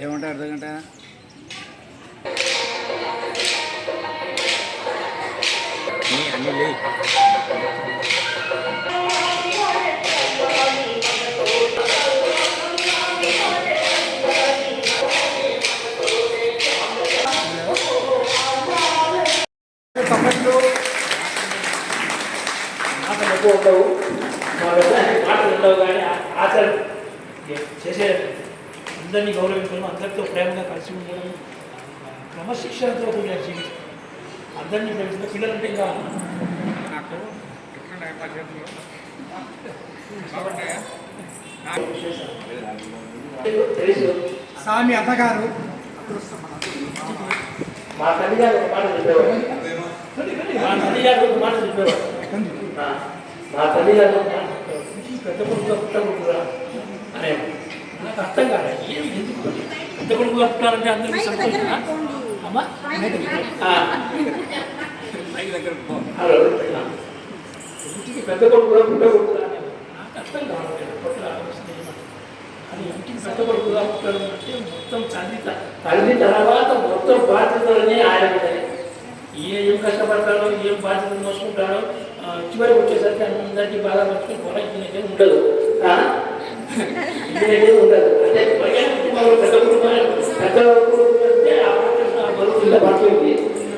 ఏమంటారు అర్ధ గంట? నీ అన్ని లే ఉండవు. మా కానీ ఆచరణ. చేసే అందరినీ గౌరవించడం అందరితో ప్రేమగా కలిసి ఉండడం క్రమశిక్షణతో కూడిన జీవితం. అందరినీ పెంచిన పిల్లలంటే ఇంకా నాకు స్వామి అత్తగారు. మా తల్లి గారు ఒక మాట చెప్పేవారు. మా తల్లి గారు ఒక మాట చెప్పేవారు. మా తల్లి గారు ఒక మాట చెప్పేవారు. ఇంటికి పెద్ద కొడుకుగా పుట్టకూడదురా అనేవారు నాకు అర్థం కాదు ఏం ఎందుకు? పెద్ద కొడుకుగా పుట్టాలంటే అందరికీ సంతోషమా అమ్మా. హలో. ఇంటికి పెద్ద కొడుకుగా పుట్టకూడదురా అనేవారు నాకు అర్థం ఏమని. అని ఇంటికి పెద్ద కొడుకుగా పుట్టడం అంటే మొత్తం తల్లి త- తల్లి తర్వాత మొత్తం బాధ్యతలన్నీ ఆయన. ఈయన ఏం కష్టపడతాడో ఏం బాధ్యతలు మోసుకుంటాడో చివరికి వచ్చేసరికి అందరికీ పొలం ఈయనకేం ఉండదు. ఉండదు అంటే కుటుంబంలో పెద్ద కుటుంబాలు పెద్ద కుటుంబం అంటే ఆ బరువు పడుతుంది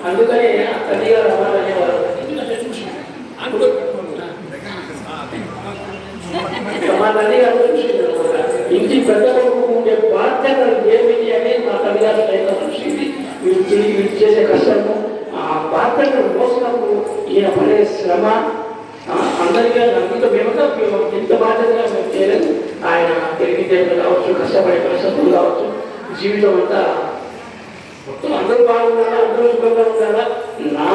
అందుకని ఆ తల్లి అనేవారు మా తల్లిగారు చూసింది అనమాట ఇంటి పెద్ద కొడుకు ఉండే ఏమిటి అనేది మా తల్లి గారు చూసింది వీళ్ళు చేసే కష్టము ఆ బాధ్యతలు మోసినప్పుడు ఈయన పడే శ్రమ అందరికీ నమ్మిక మేమంతా మేము ఎంత బాధ్యతగా మేము చేయలేదు. ఆయన తిరిగి దేవుడు కావచ్చు కష్టపడే పరిస్థితులు కావచ్చు జీవితం అంతా మొత్తం అందరూ బాగుండాలా అందరూ సుఖంగా ఉండాలా నా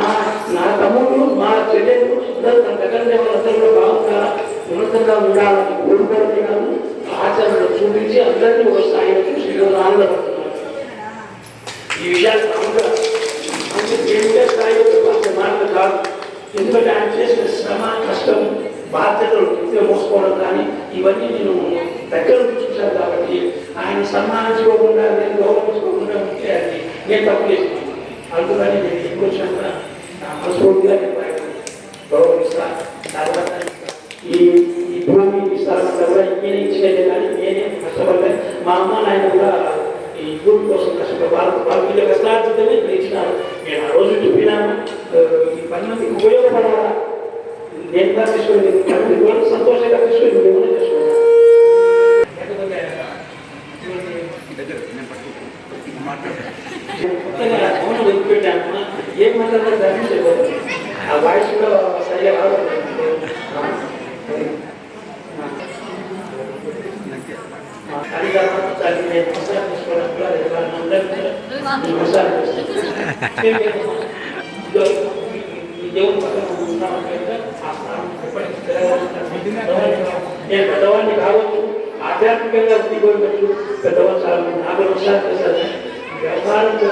నా తమ్ముడు మా చెల్లెలు ఇద్దరు నా దగ్గర వాళ్ళందరూ కూడా బాగుండాలా ఉన్నతంగా ఉండాలని కోరుకోవడమే కాదు ఆచరణలో చూపించి అందరినీ ఒక స్థాయిలో చూసి ఆనందపడుతున్నారు ఈ విషయాలు మామూలుగా మంచి స్థాయిలో మార్పు కాదు. ఎందుకంటే ఆయన చేసిన శ్రమ కష్టం బాధ్యతలు మోసుకోవడం కానీ ఇవన్నీ నేను దగ్గర నుంచి చూశాను కాబట్టి ఆయన సన్మానించుకోకుండా నేను గౌరవించుకోకుండా ఉంటే అది నేను తప్పు చేస్తున్నాను అందుకని నేను ఎప్పుడు వచ్చినా నా మనస్ఫూర్తిగా నేను ఆయనను తర్వాత ఈ ఈ భూమి ఇస్తాను కూడా నేనే ఇచ్చేది కానీ నేనే కష్టపడ్డాను. మా అమ్మ నాయన కూడా ఈ భూమి కోసం కష్టపడి వాళ్ళ వాళ్ళ వీళ్ళ కష్టార్జితమే ఇక్కడ ఇచ్చినారు. నేను ఆ రోజు చెప్పినాను ఈ పది మందికి ఉపయోగపడాలా? నేను కూడా తీసుకొని కూడా సంతోషంగా తీసుకొని నువ్వు ఏమైనా చేసుకోవాలి లేకపోతే ఇటువంటి దగ్గర నేను పట్టుకుంటాను. మాట్లాడు. కొత్తగా ఫోన్ వదిలిపెట్టాను. ఏం మాట్లాడాలో ధరించలేదు ఆ వాయిస్ కూడా సరిగా అది పెరగాలి. నేను పెద్దవాడిని కావచ్చు ఆధ్యాత్మికంగా దిగొచ్చు పెద్దవాళ్ళు చాలా మంది నాకు నమస్కారం చేశారు వ్యవహారంలో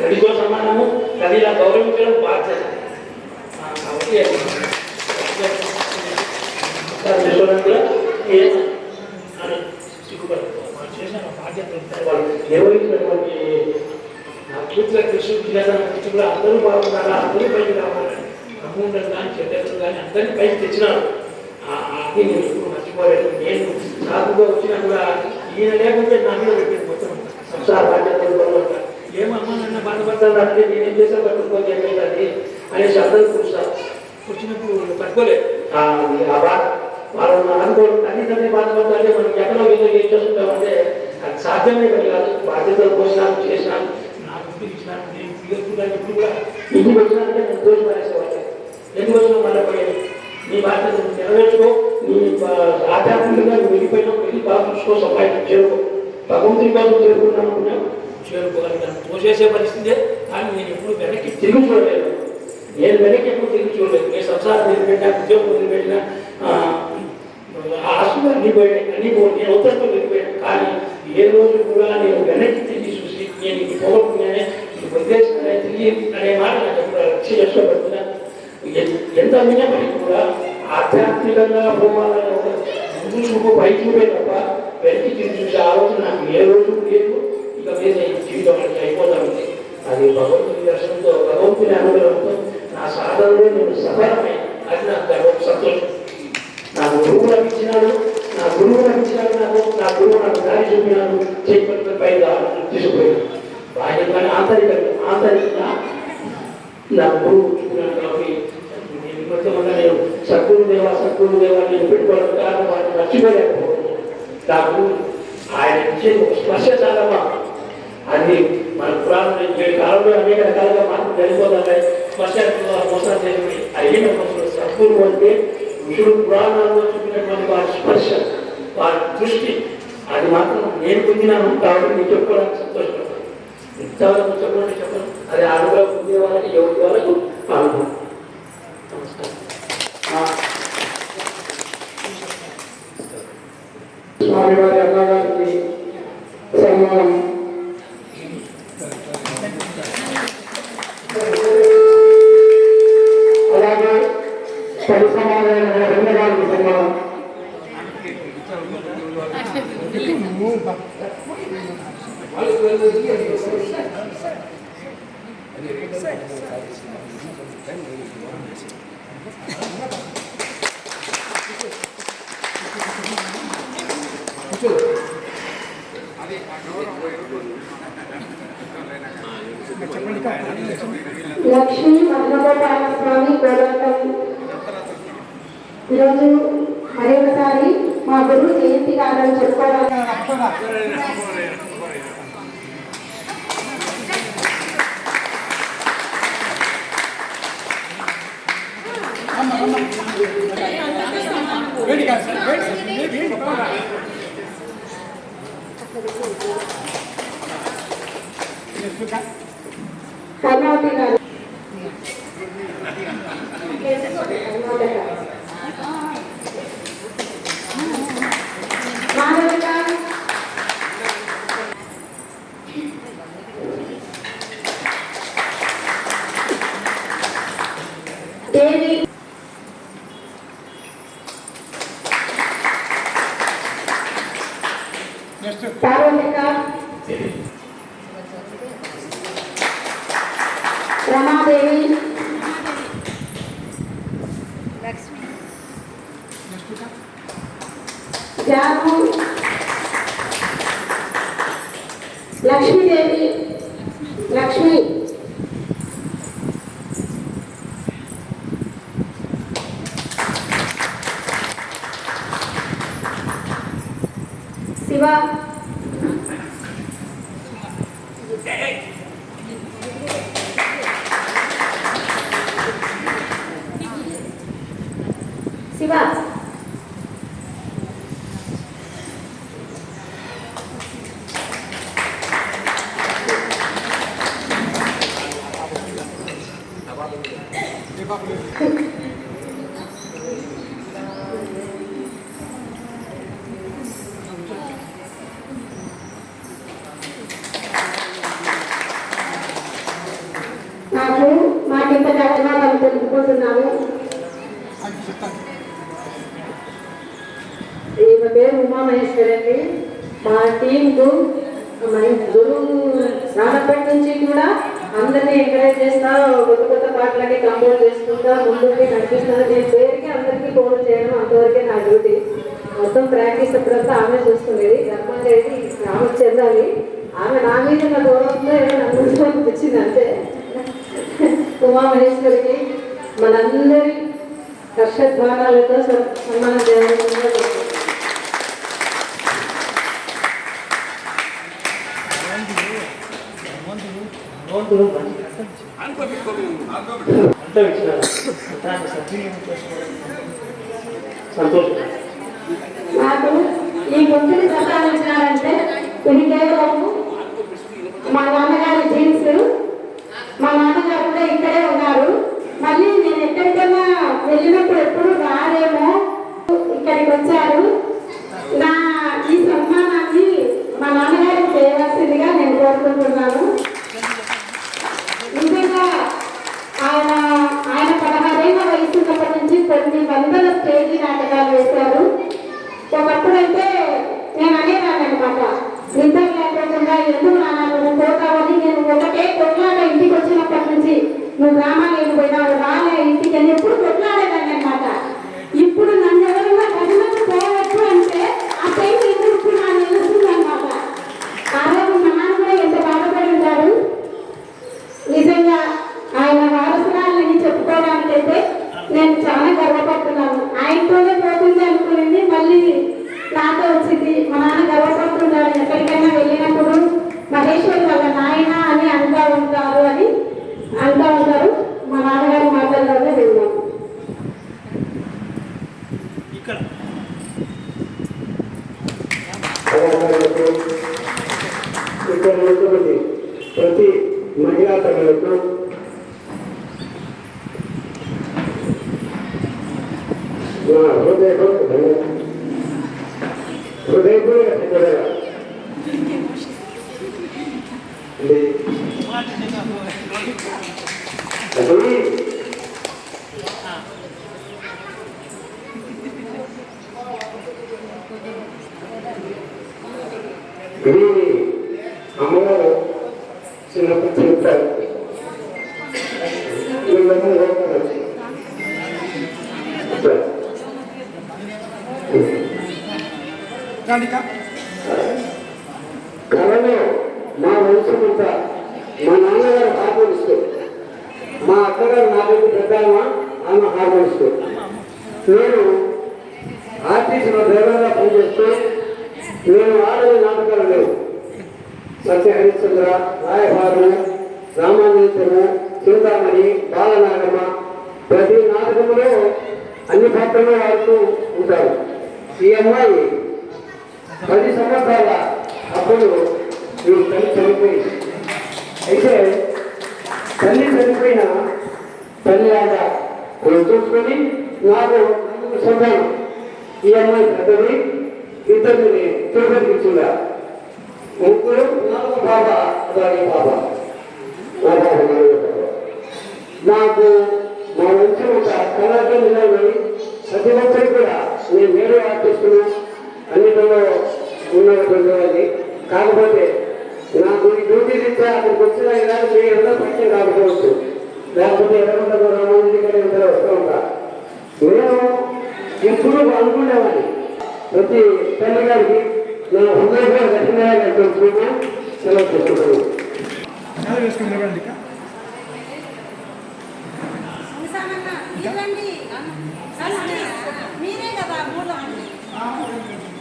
తల్లితో సమానము తల్లిలా గౌరవించడం బాధ్యత ఆ, కాబట్టి అది సార్ చేసుకోవడానికి కూడా ఏం అని సిగ్గుపడదు వాళ్ళు చేసిన బాధ్యతలు ఉంటాయి వాళ్ళు నిర్వహించినటువంటి నా పూర్తిగా కృషి పిల్లలు కూడా అందరూ బాగున్నారా? అందరూ పైకి రావాలి? అమౌంట్ కానీ చెడ్డలు కానీ అందరినీ పైకి తెచ్చినారు. అది నేను ఎప్పుడు మర్చిపోలేదు. నేను నాకుగా వచ్చినా కూడా ఈయన లేకుంటే నా మీద పెట్టింది మొత్తం. సంసార బాధ్యతలు బరువు ఏమమ్మా నన్న బాధపడతాను అంటే నేనేం చేశాను? పట్టుకోతే ఏమైంది అనేసి అందరూ కూర్చున్నారు. కూర్చున్నప్పుడు పట్టుకోలేదు. ఆ బాధ వాళ్ళు అనుకోరు తల్లి తల్లి బాధపడతారంటే మనం ఎక్కడో ఏదో ఏం చేస్తుంటామంటే అది సాధ్యమే కాదు. బాధ్యతలు పోసినాను చేసినాను నాకు ఇచ్చినాను నేను ఇప్పుడు ఇప్పుడు కూడా ఇంటికి వచ్చినానంటే నేను దోషి పడేసేవాడిని ఎందుకు వచ్చినా మళ్ళీ పోయేది నీ బాధ్యత నెరవేర్చుకో నీ ఆధ్యాత్మికంగా నువ్వు వెళ్ళిపోయినప్పుడు వెళ్ళి బాగా చూసుకో సంపాదించి చేరుకో. భగవంతుని కోసం చేరుకున్నాను అనుకున్నావు చేరుకోగలిగాను తోసేసే పరిస్థితే కానీ నేను ఎప్పుడు వెనక్కి తిరిగి చూడలేదు. నేను వెనక్కి ఎప్పుడు తిరిగి చూడలేదు. నేను సంసారం వదిలిపెట్టినా ఉద్యోగం వదిలిపెట్టినా ఆస్తులు అన్ని పోయినాయి అన్ని పోయి నేను ఉత్తరం వెళ్ళిపోయాను కానీ ఏ రోజు కూడా నేను వెనక్కి తిరిగి చూసి నేను ఇది పోగొట్టుకున్నానే ఇది వదిలేసుకునే తిరిగి అనే మాట నాకు ఎప్పుడు రక్ష చేసుకోబడుతున్నా ఎంత విన్నప్పటికీ కూడా ఆధ్యాత్మికంగా పోవాలని ఒక ముందు చూపు పై చూపే తప్ప వెనక్కి తిరిగి చూసే ఆలోచన నాకు ఏ రోజు లేదు. ఇక మీద జీవితం అనేది అయిపోతా ఉంది. అది భగవంతుని దర్శనంతో భగవంతుని అనుగ్రహంతో నా సాధనలో నేను సఫలమై అది నాకు సంతోషం. నాకు గురువు లభించినాడు నా గురువు నాకు ఇచ్చినాడు నాకు నా గురువు నాకు దారి చూపినాడు చేపట్టిన పై తీసుకుపోయాడు బాహ్యంగానే ఆంతరికంగా ఆంతరికంగా నా గురువు చూపినాడు కాబట్టి నేను మొత్తం నేను సద్గురు దేవ సద్గురు దేవ నేను పెట్టుకోవడం కారణం వాడిని మర్చిపోలేకపోతున్నాను నాకు ఆయన ఇచ్చే ఒక స్పర్శ చాలా అన్ని మన పురాణం కాలంలో అనేక రకాలుగా మార్పులు జరిగిపోతున్నాయి స్పర్శ మోసాలు జరిగి అయ్యిన సద్గురు అంటే విషుడు పురాణాల్లో ఉన్నటువంటి వారి స్పర్శ వారి దృష్టి అది మాత్రం నేను పొందినాను కాబట్టి నేను చెప్పుకోవడానికి సంతోషపడతాను ఇంతవరకు చెప్పండి చెప్పండి అది ఆరుగా పొందే వాళ్ళకి ఎవరి వాళ్ళకు అనుభవం. నమస్కారం. ఆ, స్వామివారి లక్ష్మీ పద్మగోపాల స్వామి కోలాటం ఈరోజు మరి ఒకసారి మా గురువు జయంతి కాదని చెప్పుకోవడానికి పద్మావతి గారు మానవిక దేవి పార్వతిక రమాదేవి జాను లక్ష్మీదేవి లక్ష్మి మాకింత ధన్యవాదాలు తెలుపుకుంటున్నాను ఈమె పేరు ఉమామహేశ్వరి అండి మా టీంకు మన గురువు రానప్పటి నుంచి కూడా అందరినీ ఎంకరేజ్ చేస్తా కొత్త కొత్త పాటలకి కంపోజ్ చేసుకుంటా ముందుకి నడిపిస్తాను నేను పేరుకి అందరికీ ఫోన్ చేయడం అంతవరకే నా డ్యూటీ మొత్తం ప్రాక్టీస్ అప్పుడంతా ఆమె చూసుకునేది గర్భంగా ఆమె చెందాలి ఆమె నా మీద నా గౌరవంతో ఏదో నన్ను వచ్చింది అంతే ఉమామహేశ్వరికి మనందరి హర్షధ్వానాలతో సన్- సన్మానం చేయాల్సిందిగా కోరుతున్నాను. కొన్ని వందల స్టేజీ నాటకాలు వేశారు. ఒకప్పుడైతే నేను అనేదాన్ని అనమాట నిద్ర లేకుండా ఎందుకు నాన్న నువ్వు పోతావని నేను ఒకటే కొట్లాట ఇంటికి వచ్చినప్పటి నుంచి నువ్వు గ్రామాలకు పోయినావు రాలే ఇంటికి అని ఎప్పుడు కొట్లాడేదాన్ని అనమాట ఇప్పుడు నన్ను ఎవరైనా గదిలోకి పోవచ్చు అంటే ఆ టైం ఎందుకు ఇప్పుడు నాకు అనమాట ఆ రోజు మా నాన్న కూడా ఎంత బాధపడి ఉంటారు? నిజంగా ఆయన వారసురాలని చెప్పుకోవడానికైతే నేను చాలా గర్వపడుతున్నాను ఆయనతోనే పోతుంది అనుకునేది మళ్ళీ నాతో వచ్చింది మా నాన్న గర్వపడుతున్నాడు ఎక్కడికైనా వెళ్ళినప్పుడు మహేశ్వరి వాళ్ళ నాయన అని అంటూ ఉంటారు అని అంటూ ఉంటారు మా నాన్నగారి మాటల్లోనే విన్నాను కళాకారులకు ఇక్కడ ఉన్నటువంటి ప్రతి మహిళా తల్లులకు నా హృదయపూర్వక ధన్యవాదాలు. హృదయపూర్వక ధన్యవాదాలు. ఇది అది చెప్తారు వీళ్ళమ్మ కళలో మా వంశమంతా మా నాన్నగారు హార్మోనిస్తూ మా అక్కగారు నాలుగు పెద్ద ఆమె హార్మోనిస్తూ నేను ఆర్టీసీలో డ్రైవర్గా పనిచేస్తూ నేను ఆడని నాటకాలు లేవు. సత్య హరిశ్చంద్ర రాయభారు రామానందము చింతామణి బాలనాగమ్మ ప్రతి నాటకంలో అన్ని పాత్రలు ఆడుతూ ఉంటారు. ఈ అమ్మాయి పది సంవత్సరాల అప్పుడు ఈ తల్లి చనిపోయింది. అయితే తల్లి చనిపోయిన తల్లి ఆట నేను చూసుకొని నాకు సంతానం. ఈ అమ్మాయి పెద్దది ఇద్దరిని తిరుపతికి చూడాలి ముగ్గురు నాలుగు బాబా అలాగే బాబా. నాకు మా నుంచి ఒక కళాకారు నిలబడి ప్రతి ఒక్కరు కూడా నేను వేరే ఆర్టిస్టులు అన్నిటిలో ఉన్నటువంటి వాళ్ళని కాకపోతే నాకు ఈ డ్యూటీ ఇచ్చా అక్కడికి వచ్చిన ఇలా మీ అందరూ పరిచయం కాకపోవచ్చు లేకపోతే ఎర్రగొండ రామాంజీ గారి ఇద్దరు వస్తూ ఉంటా నేను ఎప్పుడు అనుకునేవాడిని. ప్రతి తల్లి గారికి నా హృదయపూర్వక ధన్యవాదాలు అంటున్నాను సెలవు చేస్తున్నాను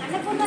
అన్నపూర్ణ